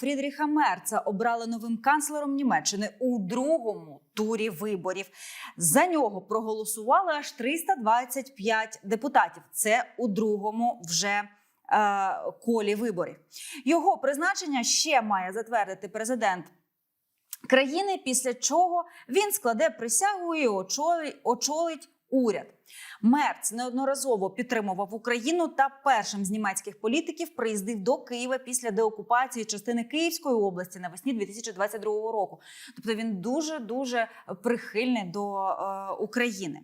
Фрідріха Мерца обрали новим канцлером Німеччини у другому турі виборів. За нього проголосували аж 325 депутатів. Це у другому вже е, колі виборів. Його призначення ще має затвердити президент країни, після чого він складе присягу і очолить, уряд. Мерц неодноразово підтримував Україну та першим з німецьких політиків приїздив до Києва після деокупації частини Київської області навесні 2022 року. Тобто він дуже дуже прихильний до е, України.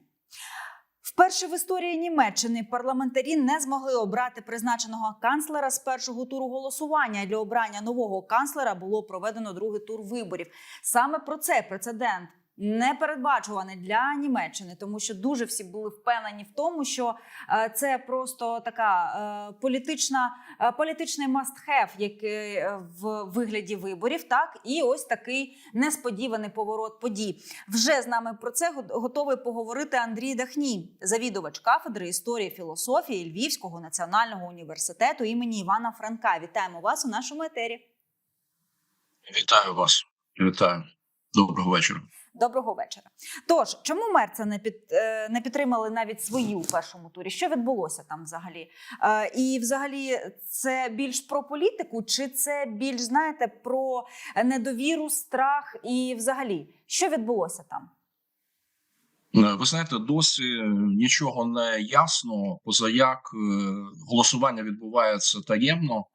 Вперше в історії Німеччини парламентарі не змогли обрати призначеного канцлера з першого туру голосування. Для обрання нового канцлера було проведено другий тур виборів. Саме про цей прецедент непередбачуваний для Німеччини, тому що дуже всі були впевнені в тому, що е, це просто така е, політична е, політичний must-have, який в вигляді виборів. Так і ось такий несподіваний поворот подій. Вже з нами про це готовий поговорити Андрій Дахній, завідувач кафедри історії філософії Львівського національного університету імені Івана Франка. Вітаємо вас у нашому етері. Вітаю вас. Вітаю. Доброго вечора. Доброго вечора. Тож, чому Мерца не під е, не підтримали навіть свої у першому турі? Що відбулося там взагалі? Е, і, взагалі, це більш про політику, чи це більш знаєте про недовіру, страх і взагалі, що відбулося там? Е, Ви знаєте, досі нічого не ясно, поза як голосування відбувається таємно,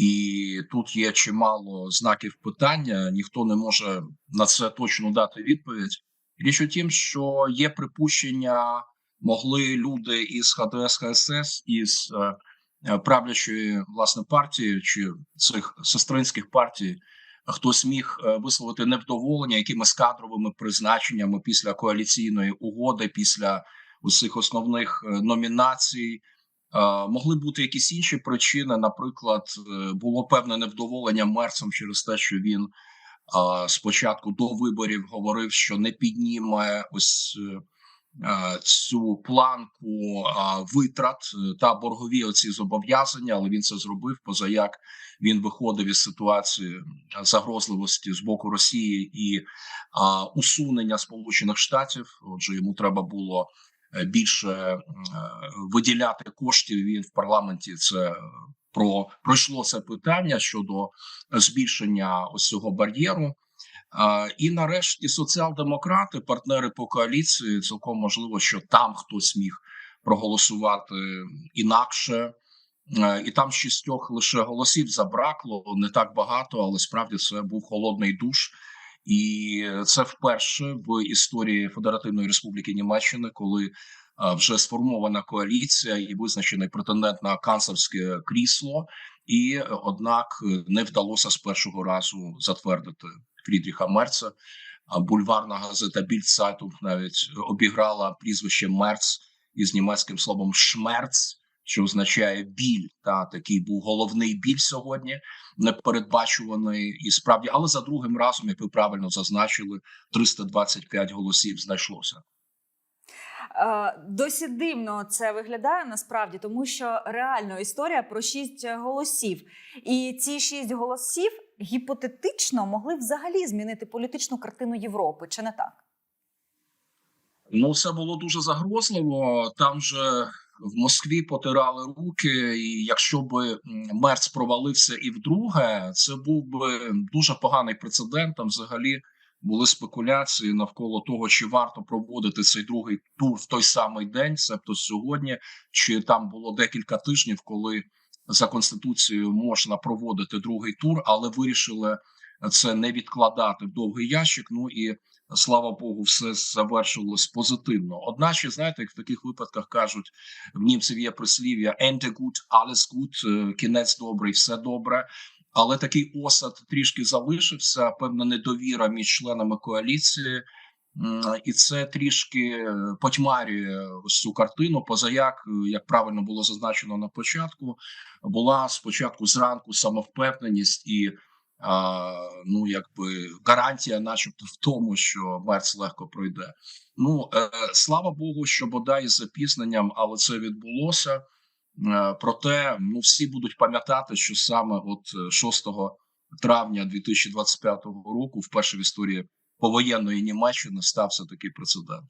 і тут є чимало знаків питання. Ніхто не може на це точно дати відповідь. Річ у тім, що є припущення, могли люди із ХДС ХСС із е, е, правлячої власне партії чи цих сестринських партій хтось міг е, висловити невдоволення якимись кадровими призначеннями після коаліційної угоди, після усіх основних номінацій. Е, Могли бути якісь інші причини. Наприклад, е, було певне невдоволення мерцем через те, що він е, спочатку до виборів говорив, що не підніме ось цю планку витрат та боргові оці зобов'язання, але він це зробив. Поза як він виходив із ситуації загрозливості з боку Росії і усунення Сполучених Штатів. Отже, йому треба було більше е, виділяти коштів. Він в парламенті це про пройшло це питання щодо збільшення ось цього бар'єру. І нарешті соціал-демократи, партнери по коаліції, цілком можливо, що там хтось міг проголосувати інакше. Е, І там шістьох лише голосів забракло не так багато, але справді це був холодний душ, і це вперше в історії Федеративної Республіки Німеччини, коли е, вже сформована коаліція і визначений претендент на канцлерське крісло, і е, однак е, не вдалося з першого разу затвердити Фрідріха Мерца. Бульварна газета Більдсайтунг навіть обіграла прізвище Мерц із німецьким словом шмерц що означає біль. Та такий був головний біль сьогодні, непередбачуваний і справді, але за другим разом, як ви правильно зазначили, 325 голосів знайшлося. Е, Досі дивно це виглядає насправді, тому що реально історія про шість голосів. І ці шість голосів гіпотетично могли взагалі змінити політичну картину Європи, чи не так? Ну, це було дуже загрозливо. Там же в Москві потирали руки, і якщо би Мерц провалився і вдруге, це був би дуже поганий прецедент. Там взагалі були спекуляції навколо того, чи варто проводити цей другий тур в той самий день, себто сьогодні, чи там було декілька тижнів, коли за конституцією можна проводити другий тур, але вирішили це не відкладати в довгий ящик. Ну і слава Богу, все завершилось позитивно. Одначе, знаєте, як в таких випадках кажуть, в німців є прислів'я «Ende gut, alles gut», е, кінець добрий, все добре. Але такий осад трішки залишився, певна недовіра між членами коаліції, і це трішки е, потьмарює цю картину. Позаяк, е, як правильно було зазначено на початку, була спочатку зранку самовпевненість і ну якби гарантія, начебто, в тому, що Мерц легко пройде. Ну е, слава Богу, що бодай з запізненням, але це відбулося. Е, проте, ну всі будуть пам'ятати, що саме от е, 6 травня 2025 року, вперше в історії повоєнної Німеччини стався такий прецедент.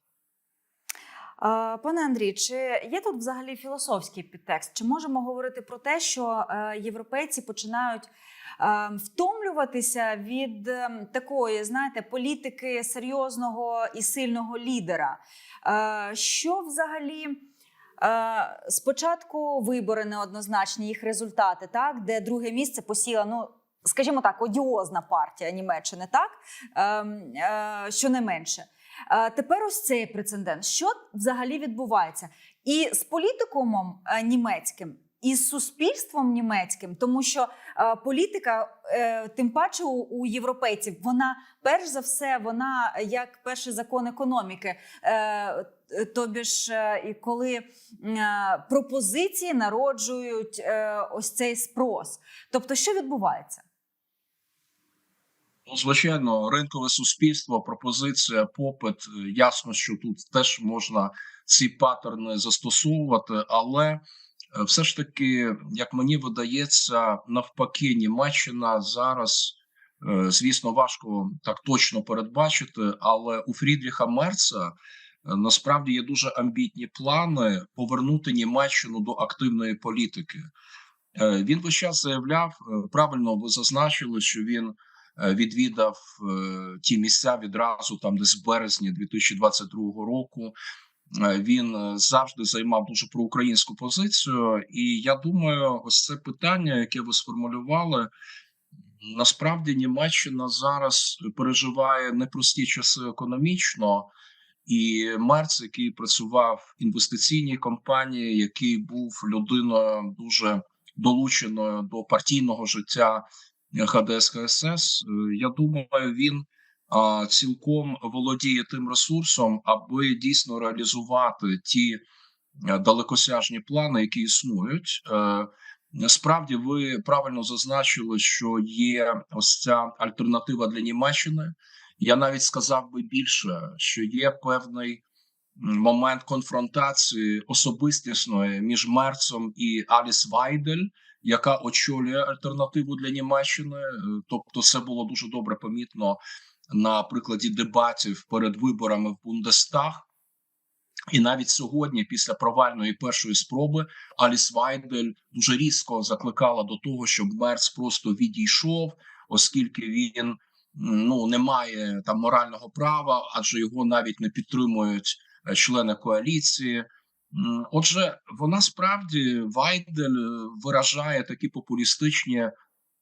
Пане Андрій, чи є тут взагалі філософський підтекст? Чи можемо говорити про те, що е, європейці починають е, втомлюватися від е, такої, знаєте, політики серйозного і сильного лідера? Що взагалі? Спочатку вибори неоднозначні, їх результати, так де друге місце посіла, ну скажімо так, одіозна партія Німеччини, так Ем, що не менше. Е, Тепер ось цей прецедент. Що взагалі відбувається? І з політикумом е, німецьким, і з суспільством німецьким, тому що е, політика, тим паче у, європейців, вона перш за все, вона як перший закон економіки. Тобі ж, коли пропозиції народжують ось цей спрос. Тобто, що відбувається? Ну, звичайно, ринкове суспільство, пропозиція, попит. е, Ясно, що тут теж можна ці паттерни застосовувати, але е, все ж таки, як мені видається, навпаки, Німеччина зараз, е, звісно, важко так точно передбачити, але у Фрідріха Мерца насправді є дуже амбітні плани повернути Німеччину до активної політики. Він весь час заявляв правильно. Ви зазначили, що він відвідав е, ті місця відразу, там десь в березні 2022 року. Е, Він е, завжди займав дуже проукраїнську позицію, і я думаю, ось це питання, яке ви сформулювали. Насправді Німеччина зараз переживає непрості часи економічно, і Мерц, який працював в інвестиційній компанії, який був людиною дуже долученою до партійного життя ХДС ХСС, е, я думаю, він цілком володіє тим ресурсом, аби дійсно реалізувати ті е, далекосяжні плани, які існують. Е, Насправді, ви правильно зазначили, що є ось ця альтернатива для Німеччини. Я навіть сказав би більше, що є певний момент конфронтації особистісної між Мерцем і Аліс Вайдель, яка очолює альтернативу для Німеччини. Е, Тобто, це було дуже добре помітно на прикладі дебатів перед виборами в Бундестаг. І навіть сьогодні, після провальної першої спроби, Аліс Вайдель дуже різко закликала до того, щоб Мерц просто відійшов, оскільки він ну не має там морального права, адже його навіть не підтримують е, члени коаліції. Отже, вона справді Вайдель е, виражає такі популістичні,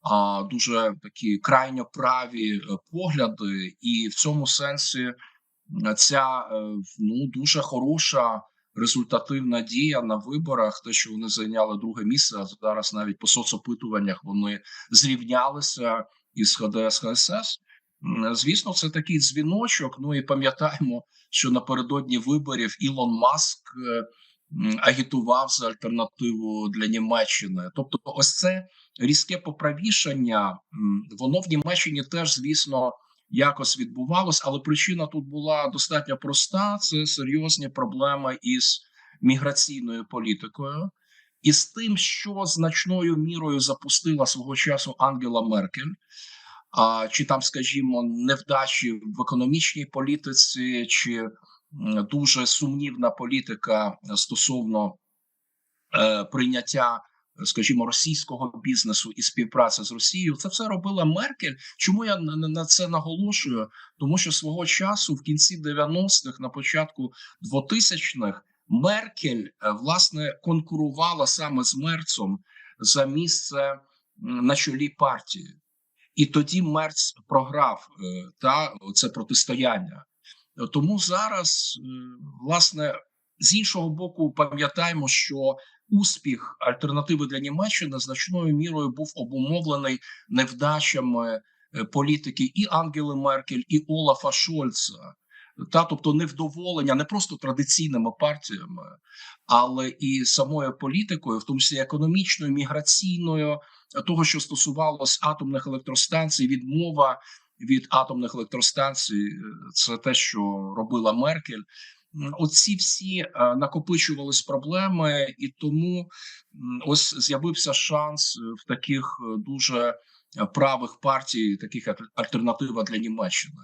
а дуже такі крайньо праві е, погляди, і в цьому сенсі ця е, ну дуже хороша результативна дія на виборах. Те, що вони зайняли друге місце, а зараз навіть по соцопитуваннях вони зрівнялися із ХДС ХСС. Звісно, це такий дзвіночок. Ну і пам'ятаємо, що напередодні виборів Ілон Маск е, агітував за альтернативу для Німеччини. Тобто, ось це різке поправішання, воно в Німеччині теж, звісно, якось відбувалось, але причина тут була достатньо проста: це серйозні проблеми із міграційною політикою. І з тим, що значною мірою запустила свого часу Ангела Меркель, чи там, скажімо, невдачі в економічній політиці, чи дуже сумнівна політика стосовно е, прийняття, скажімо, російського бізнесу і співпраці з Росією, це все робила Меркель. Чому я на це наголошую? Тому що свого часу, в кінці 90-х, на початку 2000-х, Меркель е, власне конкурувала саме з Мерцом за місце на чолі партії. І тоді Мерц програв е, та це протистояння. Тому зараз, е, власне, з іншого боку, пам'ятаємо, що успіх альтернативи для Німеччини значною мірою був обумовлений невдачами е, політики і Ангели Меркель, і Олафа Шольца. Та тобто невдоволення не просто традиційними партіями, але і самою політикою, в тому числі економічною, міграційною, того, що стосувалось атомних електростанцій, відмова від атомних електростанцій, е, це те, що робила Меркель. оці всі е, накопичувались проблеми, і тому ось з'явився шанс е, в таких дуже правих партій, таких як альтернатива для Німеччини.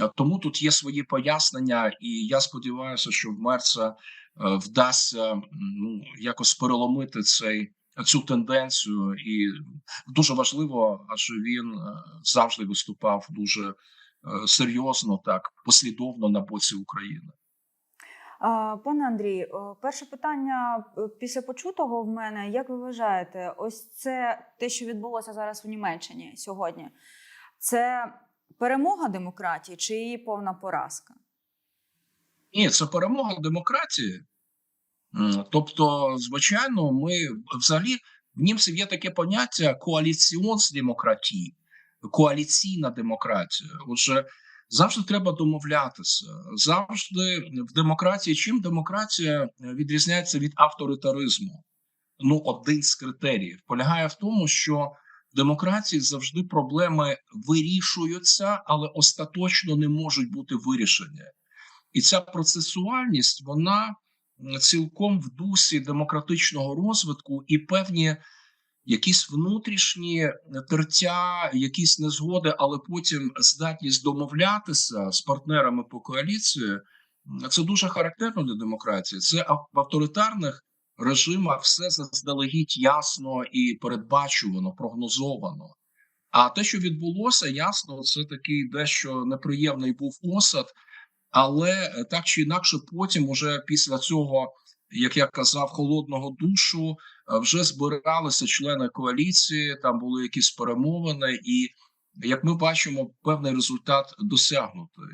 Е, Тому тут є свої пояснення, і я сподіваюся, що в Мерца е, вдасться ну якось переломити цей цю тенденцію, і дуже важливо, адже він е, завжди виступав дуже серйозно, так послідовно на боці України. Пане Андрій, е, перше питання після почутого в мене. Як ви вважаєте, ось це те, що відбулося зараз у Німеччині сьогодні, це перемога демократії чи її повна поразка? Ні, це перемога демократії. Тобто, звичайно, ми взагалі в німців є таке поняття коаліціонс-демократії, коаліційна демократія. Отже, завжди треба домовлятися. Завжди в демократії, чим демократія відрізняється від авторитаризму? Ну, один з критеріїв полягає в тому, що демократії завжди проблеми вирішуються, але остаточно не можуть бути вирішені. І ця процесуальність вона цілком в дусі демократичного розвитку і певні якісь внутрішні тертя, якісь незгоди, але потім здатність домовлятися з партнерами по коаліції. Це дуже характерно для демократії. Це в авторитарних режимах все заздалегідь ясно і передбачувано, прогнозовано. А те, що відбулося, ясно, це такий дещо неприємний був осад. Але е, так чи інакше, потім, уже після цього, як я казав, холодного душу, е, вже збиралися члени коаліції, там були якісь перемовини, і як ми бачимо, певний результат досягнутий.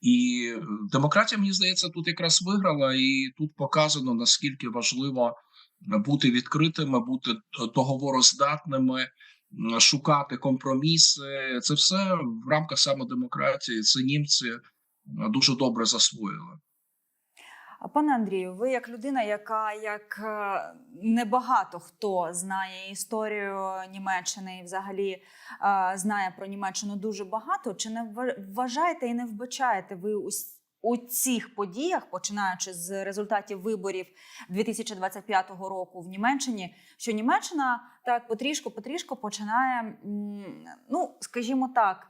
І е, демократія, мені здається, тут якраз виграла, і тут показано наскільки важливо бути відкритими, бути договороздатними. Шукати компроміси, це все в рамках саме демократії. Це німці е, дуже добре засвоїли. Пане Андрію, ви як людина, яка як е, небагато хто знає історію Німеччини і взагалі е, знає про Німеччину дуже багато, чи не вважаєте і не вбачаєте ви у цих подіях, починаючи з результатів виборів 2025 року в Німеччині, що Німеччина так потрішку-потрішку починає, ну скажімо так,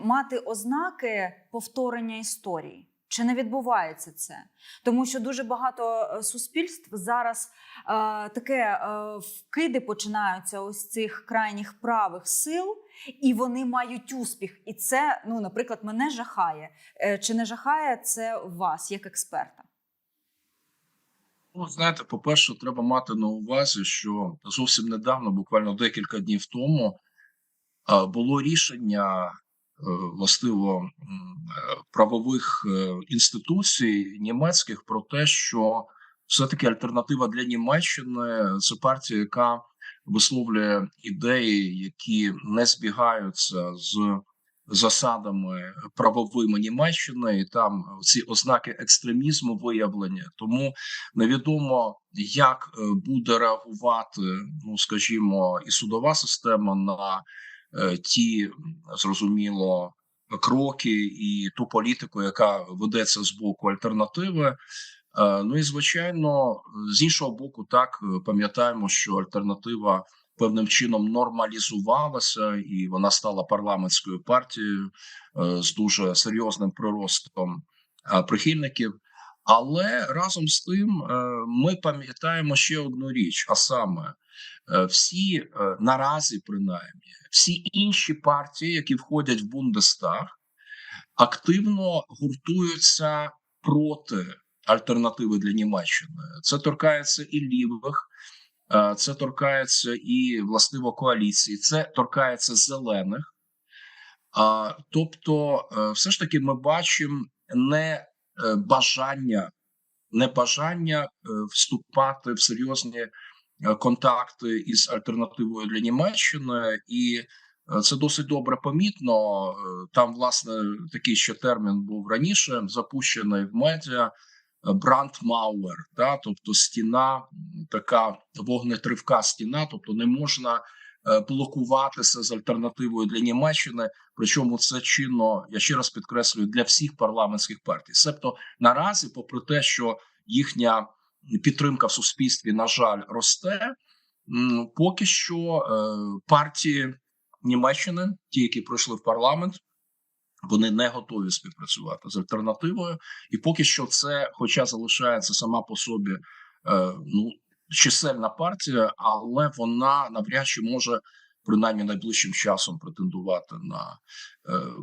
мати ознаки повторення історії. Чи не відбувається це? Тому що дуже багато е, суспільств зараз е, таке е, вкиди починаються ось цих крайніх правих сил, і вони мають успіх. І це, ну, наприклад, мене жахає. Е, чи не жахає це вас як експерта? Ну, знаєте, по-перше, треба мати на увазі, що зовсім недавно, буквально декілька днів тому, е, було рішення властиво е, правових е, інституцій німецьких про те, що все-таки альтернатива для Німеччини це партія, яка висловлює ідеї, які не збігаються з засадами правовими Німеччини, і там ці ознаки екстремізму виявлені. Тому невідомо, як е, буде реагувати, ну скажімо, і судова система на е, ті зрозуміло кроки і ту політику, яка ведеться з боку альтернативи. Е, Ну і звичайно, з іншого боку, так е, пам'ятаємо, що альтернатива певним чином нормалізувалася, і вона стала парламентською партією е, з дуже серйозним приростом е, прихильників. Але разом з тим е, ми пам'ятаємо ще одну річ: а саме е, всі е, наразі, принаймні, всі інші партії, які входять в Бундестаг, активно гуртуються проти альтернативи для Німеччини. Це торкається і лівих, це торкається і властиво коаліції, це торкається зелених. Тобто, все ж таки, ми бачимо не бажання, не бажання е, вступати в серйозні е, контакти із альтернативою для Німеччини, і е, це досить добре помітно. Е, Там, власне, такий ще термін був раніше запущений в медіа. Брандмауер, да, тобто стіна, така вогнетривка стіна, тобто не можна е, блокуватися з альтернативою для Німеччини. Причому це чинно, я ще раз підкреслюю, для всіх парламентських партій. Себто наразі, попри те, що їхня підтримка в суспільстві, на жаль, росте. Поки що е, партії Німеччини, ті, які пройшли в парламент, вони не готові співпрацювати з альтернативою, і поки що це, хоча залишається сама по собі е, ну чисельна партія, але вона навряд чи може принаймні найближчим часом претендувати на е,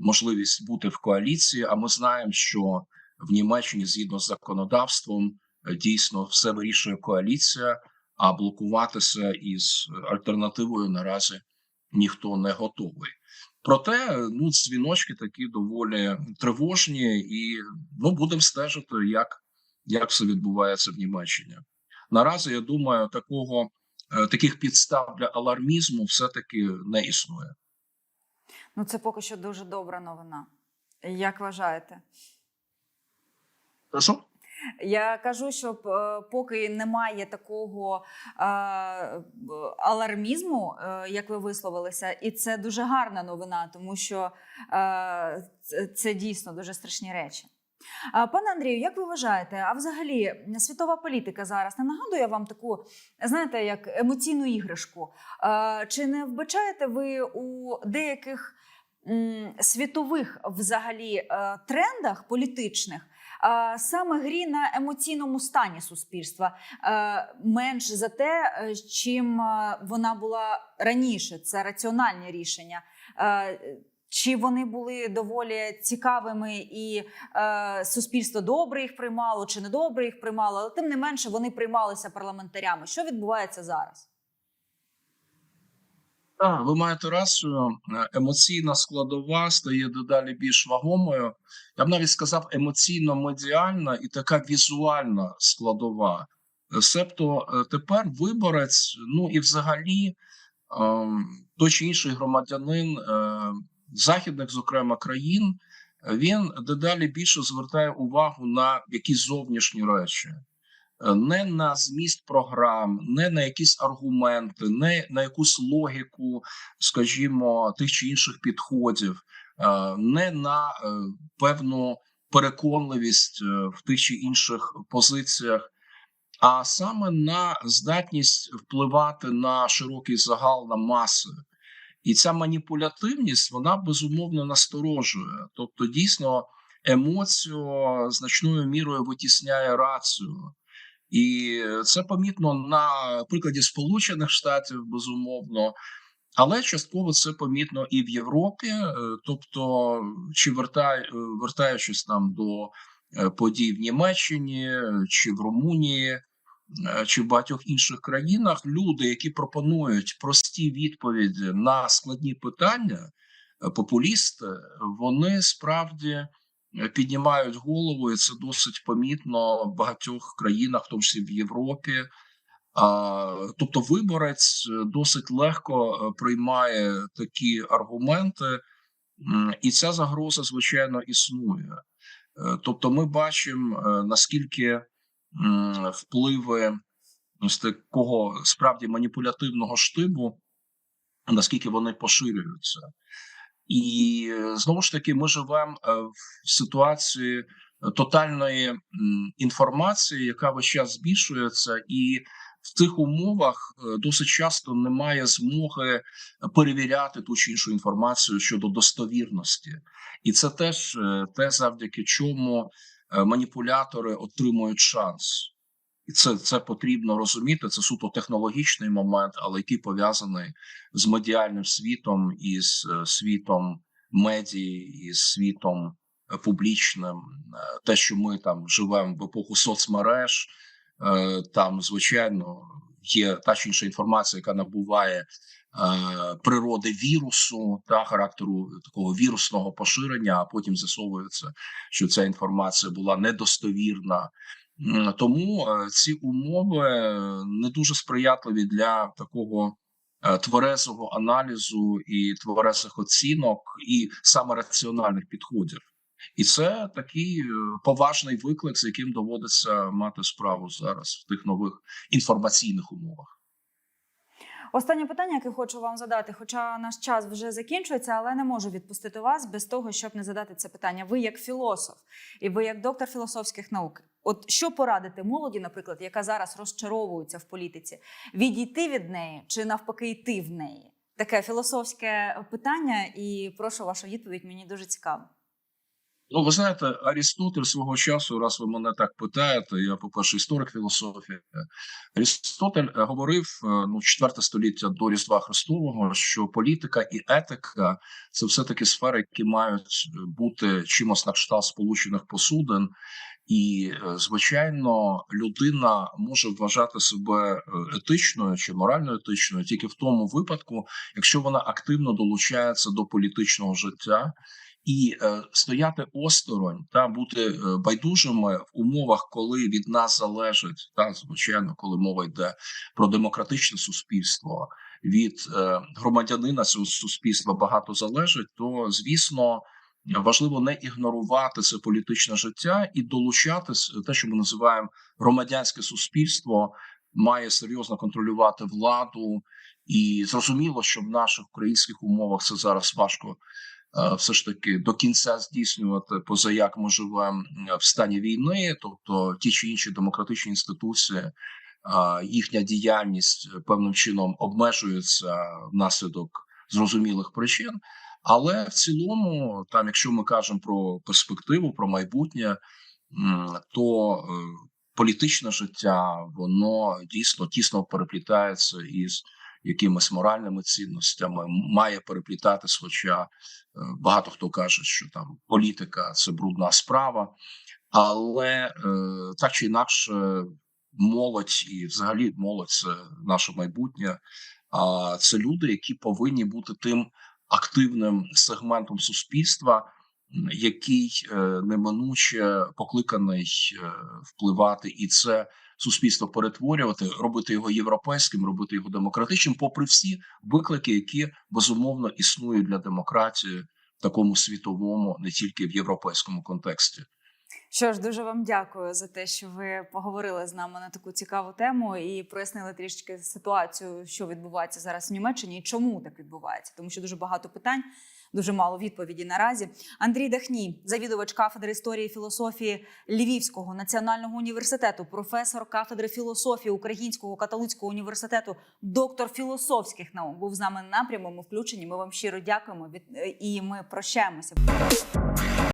можливість бути в коаліції. А ми знаємо, що в Німеччині згідно з законодавством е, дійсно все вирішує коаліція, а блокуватися із альтернативою наразі ніхто не готовий. Проте ну дзвіночки такі доволі тривожні, і ну будемо стежити, як, як все відбувається в Німеччині. Наразі я думаю, такого е, таких підстав для алармізму все таки не існує. Ну, це поки що дуже добра новина. Як вважаєте? Прошу? Я кажу, що е, поки немає такого е, алармізму, е, як ви висловилися, і це дуже гарна новина, тому що е, це дійсно дуже страшні речі. Пане Андрію, як ви вважаєте, а взагалі світова політика зараз не нагадує вам таку, знаєте, як емоційну іграшку? Чи не вбачаєте ви у деяких світових взагалі е, трендах політичних? Саме грі на емоційному стані суспільства е, менш за те, е, чим вона була раніше. Це раціональні рішення. Чи вони були доволі цікавими, і е, суспільство добре їх приймало, чи не добре їх приймало, але тим не менше вони приймалися парламентарями. Що відбувається зараз? Так, ви маєте рацію. Емоційна складова стає дедалі більш вагомою. Я б навіть сказав, емоційно-медіальна і така візуальна складова. Себто е, тепер виборець, ну і взагалі ем, той чи інший громадянин е, західних, зокрема країн, він дедалі більше звертає увагу на якісь зовнішні речі. Не на зміст програм, не на якісь аргументи, не на якусь логіку, скажімо, тих чи інших підходів, е, не на е, певну переконливість е, в тих чи інших позиціях, а саме на здатність впливати на широкий загал на маси. І ця маніпулятивність вона безумовно насторожує. Тобто, дійсно, емоцію значною мірою витісняє рацію. І це помітно на прикладі Сполучених Штатів, безумовно, але частково це помітно і в Європі. Е, Тобто, чи вертай, е, вертаючись там до е, подій в Німеччині чи в Румунії, чи в багатьох інших країнах, люди, які пропонують прості відповіді на складні питання, е, популісти, вони справді е, піднімають голову, і це досить помітно в багатьох країнах, в тому числі в Європі. А, тобто, виборець е, досить легко е, приймає такі аргументи, і ця загроза, звичайно, існує. Е, Тобто, ми бачимо е, наскільки впливи з такого справді маніпулятивного штибу, наскільки вони поширюються. І е, знову ж таки, ми живемо е, в ситуації е, тотальної інформації, яка весь час збільшується, і в цих умовах досить часто немає змоги перевіряти ту чи іншу інформацію щодо достовірності, і це теж те, завдяки чому маніпулятори отримують шанс. І це, це потрібно розуміти. Це суто технологічний момент, але який пов'язаний з медіальним світом і з е, світом медії, і з світом е, публічним. Е, Те, що ми там живемо в епоху соцмереж, там звичайно є та чи інша інформація, яка набуває природи вірусу та характеру такого вірусного поширення, а потім з'ясовується, що ця інформація була недостовірна. Тому е, ці умови е, не дуже сприятливі для такого е, тверезого аналізу і тверезих оцінок, і саме раціональних підходів. І це такий поважний виклик, з яким доводиться мати справу зараз в тих нових інформаційних умовах. Останнє питання, яке хочу вам задати, хоча наш час вже закінчується, але не можу відпустити вас без того, щоб не задати це питання. Ви як філософ, і ви як доктор філософських наук. От що порадити молоді, наприклад, яка зараз розчаровується в політиці, відійти від неї чи навпаки йти в неї? Таке філософське питання, і прошу вашу відповідь. Мені дуже цікаво. Ну, ви знаєте, Арістотель свого часу, раз ви мене так питаєте, я, по-перше, історик філософії. Арістотель е, говорив е, ну, 4 століття до Різдва Христового, що політика і етика це все-таки сфери, які мають бути чимось на кшталт сполучених посудин. І, е, звичайно, людина може вважати себе е, етичною чи морально етичною тільки в тому випадку, якщо вона активно долучається до політичного життя і е, стояти осторонь та бути е, байдужими в умовах, коли від нас залежить, та звичайно, коли мова йде про демократичне суспільство, від е, громадянина цього суспільства багато залежить, то звісно. Важливо не ігнорувати це політичне життя і долучатись те, що ми називаємо громадянське суспільство, має серйозно контролювати владу, і зрозуміло, що в наших українських умовах це зараз важко е, все ж таки до кінця здійснювати, поза як ми живемо в стані війни, тобто ті чи інші демократичні інституції, е, їхня діяльність е, певним чином обмежується внаслідок зрозумілих причин. Але в цілому, там, якщо ми кажемо про перспективу, про майбутнє, то е, політичне життя воно дійсно тісно переплітається із якимись моральними цінностями, має переплітатись. Хоча е, багато хто каже, що там політика це брудна справа, але е, так чи інакше, молодь і взагалі молодь це наше майбутнє. А це люди, які повинні бути тим активним сегментом суспільства, який е, неминуче покликаний е, впливати, і це суспільство перетворювати, робити його європейським, робити його демократичним, попри всі виклики, які безумовно існують для демократії в такому світовому, не тільки в європейському контексті. Що ж, дуже вам дякую за те, що ви поговорили з нами на таку цікаву тему і прояснили трішки ситуацію, що відбувається зараз в Німеччині і чому так відбувається, тому що дуже багато питань. Дуже мало відповіді наразі. Андрій Дахній, завідувач кафедри історії і філософії Львівського національного університету, професор кафедри філософії Українського католицького університету, доктор філософських наук, був з нами на прямому включенні. Ми вам щиро дякуємо від- і ми прощаємося.